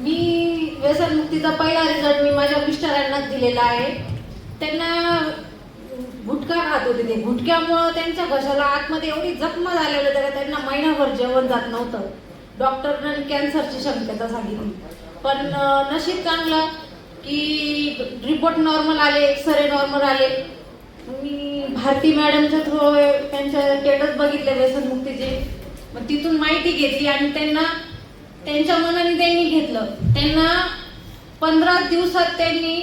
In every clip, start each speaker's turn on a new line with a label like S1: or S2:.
S1: मी व्यसनमुक्तीचा पहिला रिझल्ट मी माझ्या मिस्टरांनाच दिलेला आहे. त्यांना गुटखा खात होते ते. गुटख्यामुळं त्यांच्या घशाला आतमध्ये एवढी जखम झालेलं त्याला त्यांना महिनाभर जेवण जात नव्हतं. डॉक्टरनं कॅन्सरची शक्यता सांगितली. पण नशीब चांगलं की रिपोर्ट नॉर्मल आले एक्सरे नॉर्मल आले. मी भारती मॅडमच्या थ्रू त्यांच्या स्टेटस बघितले व्यसनमुक्तीचे मग तिथून माहिती घेतली आणि त्यांना त्यांच्या मनाने त्यांनी घेतलं. त्यांना पंधरा दिवसात त्यांनी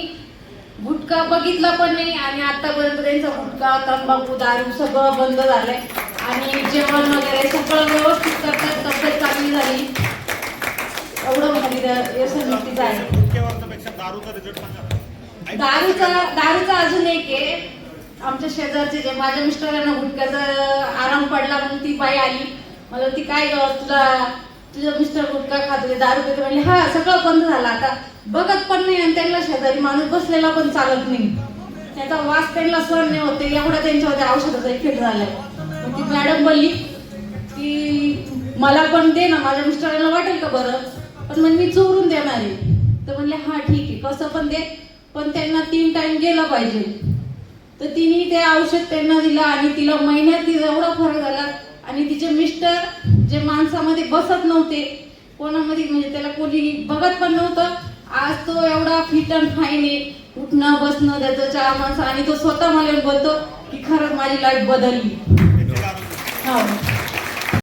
S1: गुटखा बघितला पण नाही आणि आतापर्यंत त्यांचा गुटखा तंबाखू दारू सगळं बंद झालंय. आणि जेवण वगैरे सगळं व्यवस्थित करतात तब्येत चांगली झाली. एवढं म्हणजे भारी आहे.
S2: दारूचा
S1: दारूचा अजून एक आहे. आमच्या शेजारचे जे माझ्या मिस्टरांना गुटख्याचा आराम पडला म्हणून ती बाई आली. मला ती काय तुला तुझं मिस्टर गुटखा खात होते दारू पिते म्हणले हा सगळं बंद झालं आता बघत पण नाही आणि त्यांना शेजारी माणूस बसलेला पण चालत नाही. त्याचा वास त्यांना सहन नाही होते एवढा त्यांच्यामध्ये औषधाचा इफेक्ट झालाय. ती मॅडम बोलली की मला पण दे ना माझ्या मिस्टरांना वाटेल का बरं? पण मग मी चोरून देणार आहे. तर म्हणले हा ठीक आहे कसं पण दे पण त्यांना तीन टाइम गेलं पाहिजे. तर तिने ते औषध त्यांना दिलं आणि तिला महिन्यात तिचा एवढा फरक झाला आणि तिचे मिस्टर जे माणसामध्ये बसत नव्हते कोणामध्ये म्हणजे त्याला कोणी बघत पण नव्हतं. आज तो एवढा फिट अँड फाईन आहे. उठणं बसणं त्याचं चार माणसं आणि तो स्वतः मला बोलतो की खरंच माझी लाईफ बदलली. हो.